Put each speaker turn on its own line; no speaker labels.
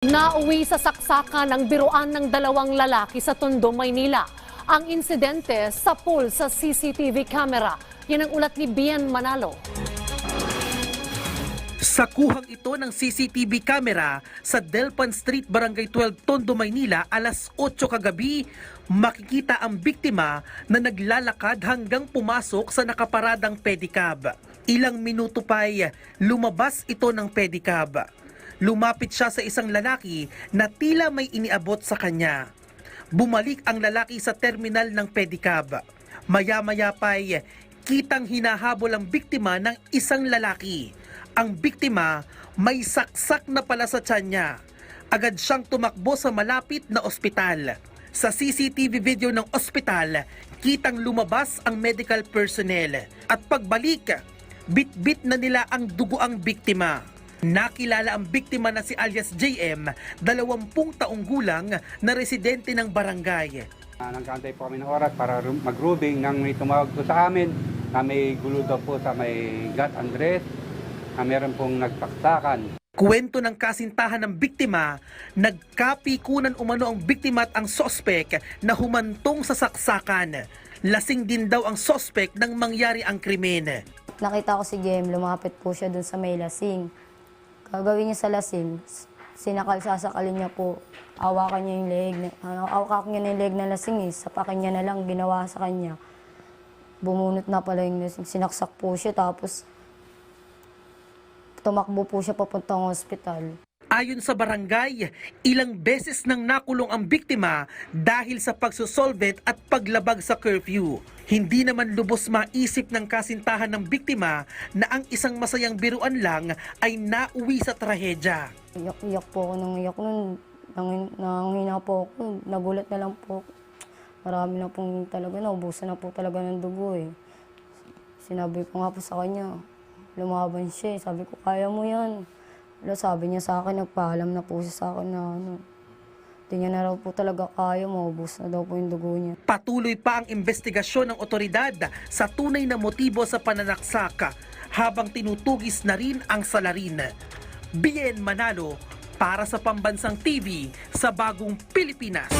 Nauwi sa saksakan ng biruan ng dalawang lalaki sa Tondo, Maynila. Ang insidente sa pool sa CCTV camera. Yan ang ulat ni Bian Manalo.
Sa kuhang ito ng CCTV camera sa Delpan Street, Barangay 12, Tondo, Maynila, alas 8 kagabi, makikita ang biktima na naglalakad hanggang pumasok sa nakaparadang pedicab. Ilang minuto pa'y lumabas ito ng pedicab. Lumapit siya sa isang lalaki na tila may iniabot sa kanya. Bumalik ang lalaki sa terminal ng pedicab. Maya-maya pa'y kitang hinahabol ang biktima ng isang lalaki. Ang biktima may saksak na pala sa tiyan niya. Agad siyang tumakbo sa malapit na ospital. Sa CCTV video ng ospital, kitang lumabas ang medical personnel. At pagbalik, bit-bit na nila ang dugo ang biktima. Nakilala ang biktima na si alias JM, 20 taong gulang na residente ng barangay.
Uh, nagkaantay po kami ng oras para ru- mag-rubing nang may tumawag po sa amin na may gulo daw po sa may Gat Andres na meron pong nagpaksakan.
Kwento ng kasintahan ng biktima, nagkapikunan umano ang biktima at ang sospek na humantong sa saksakan. Lasing din daw ang sospek nang mangyari ang krimen.
Nakita ko si Jem, lumapit po siya dun sa may lasing. Gagawin niya sa lasing, sinakal sasakalin niya po. Awakan niya yung leg, ano, awakan niya na yung leg na lasing eh. Sapakin niya na lang, ginawa sa kanya. Bumunot na pala yung lasing, sinaksak po siya tapos tumakbo po siya papuntang hospital.
Ayon sa barangay, ilang beses nang nakulong ang biktima dahil sa pagsusolvent at paglabag sa curfew. Hindi naman lubos maisip ng kasintahan ng biktima na ang isang masayang biruan lang ay nauwi sa trahedya.
Iyak-iyak po ako nang iyak nun. Nang, nanghina po ako. Nagulat na lang po. Marami na pong talaga, naubusan na po talaga ng dugo eh. Sinabi ko nga po sa kanya, lumaban siya eh. Sabi ko, kaya mo yan. Wala, sabi niya sa akin, nagpaalam na po siya sa akin na ano. Hindi niya na raw po talaga kaya, maubos na daw po yung dugo niya.
Patuloy pa ang investigasyon ng otoridad sa tunay na motibo sa pananaksak habang tinutugis na rin ang salarin. Bien Manalo para sa Pambansang TV sa Bagong Pilipinas.